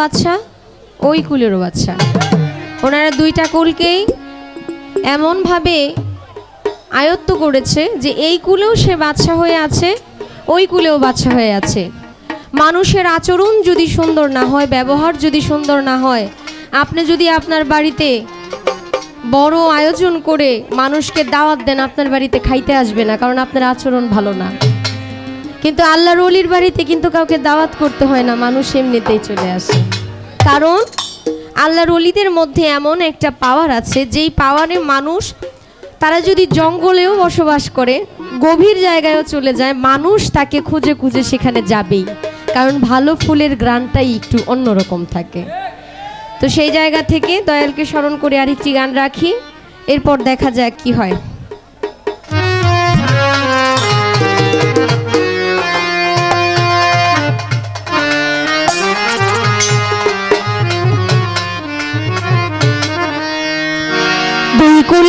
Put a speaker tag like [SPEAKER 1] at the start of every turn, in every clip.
[SPEAKER 1] বাচ্চা, ওই কুলেরও বাচ্চা। ওনারা দুইটা কুলকেই এমনভাবে আয়ত্ত করেছে যে এই কুলেও সে বাচ্চা হয়ে আছে, ওই কুলেও বাচ্চা হয়ে আছে। মানুষের আচরণ যদি সুন্দর না হয়, ব্যবহার যদি সুন্দর না হয়, আপনি যদি আপনার বাড়িতে বড় আয়োজন করে মানুষকে দাওয়াত দেন, আপনার বাড়িতে খাইতে আসবে না, কারণ আপনার আচরণ ভালো না। কিন্তু আল্লাহর অলির বাড়িতে কিন্তু কাউকে দাওয়াত করতে হয় না, মানুষ এমনিতেই চলে আসে। কারণ আল্লাহর অলিদের মধ্যে এমন একটা পাওয়ার আছে, যেই পাওয়ারে মানুষ, তারা যদি জঙ্গলেও বসবাস করে, গভীর জায়গায়ও চলে যায়, মানুষ তাকে খুঁজে খুঁজে সেখানে যাবেই। কারণ ভালো ফুলের গ্রানটাই একটু অন্যরকম থাকে। তো সেই জায়গা থেকে দয়ালকে স্মরণ করে আরেকটি গান রাখি, এরপর দেখা যাক কি হয়।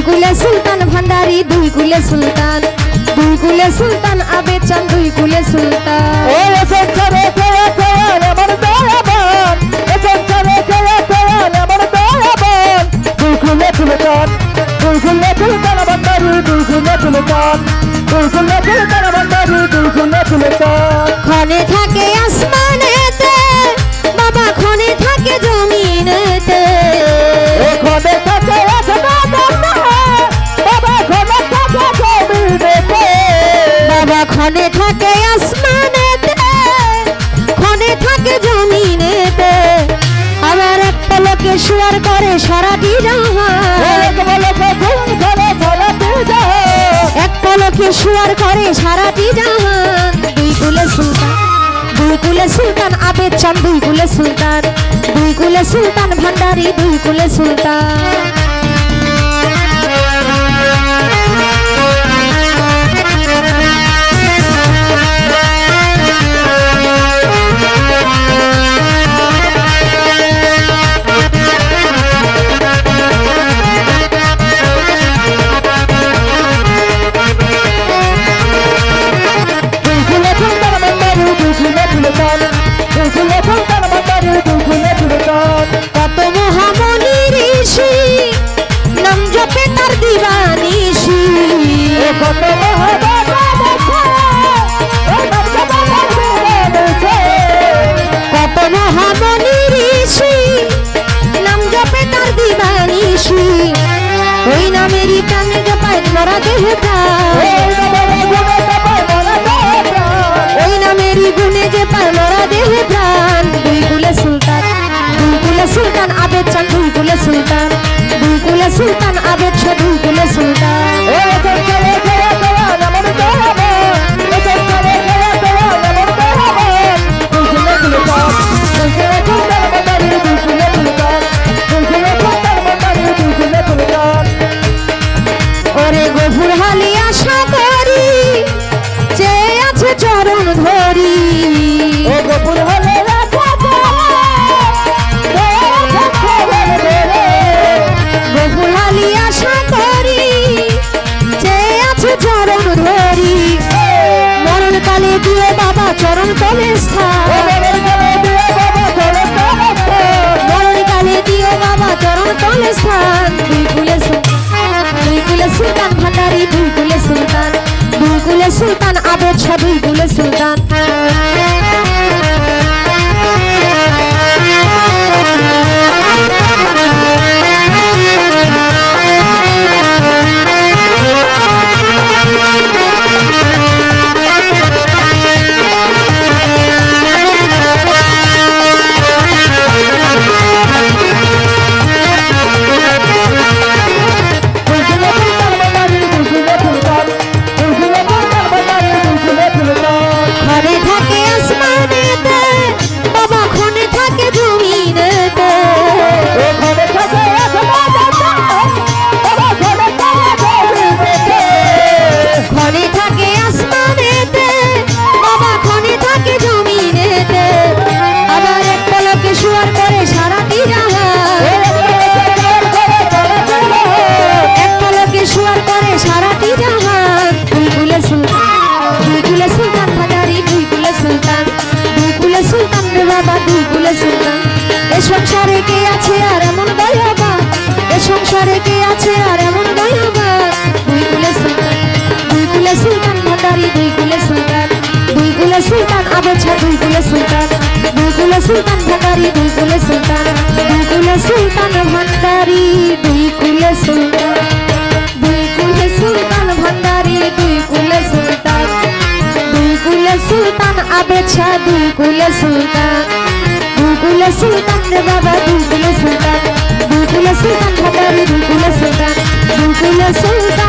[SPEAKER 1] দুই কুলে সুলতান ভান্ডারি দুই কুলে সুলতান দুই কুলে সুলতান আবেচান দুই কুলে সুলতান।
[SPEAKER 2] ও সংসারে কে আছে আমার দয়াবান এ সংসারে কে আছে আমার দয়াবান দুই খুলে চান দুই খুলে চান বান্দারি দুই খুলে চান দুই খুলে খুলে চান দুই খুলে খুলে চান
[SPEAKER 1] ক্ষণে থাকে আসমানেতে ক্ষণে থাকে জমিনেতে আবার এক পলকে শুয়ার করে সারাটি
[SPEAKER 2] এক
[SPEAKER 1] পলকে শুয়ার করে সারাটি জাহান দুই কুলে সুলতান দুই কুলে সুলতান আবেদ চান দুই কুলে সুলতান। দুই কুলে সুলতান ভান্ডারি দুই কুলে সুলতান। নামেরই প্রাণে জপায় মরা দেহে
[SPEAKER 2] ওই নবরে গুণে
[SPEAKER 1] যে পায় মরা দেহে প্রাণ দুই কুলে সুলতান দুই কুলে সুলতান আবেদ চান দুই কুলে সুলতান দুই কুলে সুলতান আবেদ রসুল সুলতান। বাবা দুই কুলে আছে আর এমন দয়াবা এ দুই কুলে সুলতান, দুই কুলে সুলতান ভাতারি দুই কুলে সুলতান। দুই কুলে সুলতান, আবেছা দুই কুলে সুলতান। দুই কুলে সুলতান ভাতারি দুই আবেছা দুই কুলে সুলতান দুই কুলে সুলতান রে বাবা দুই সুলতান দুই সুলতান দুই সুলতান দুই সুলতান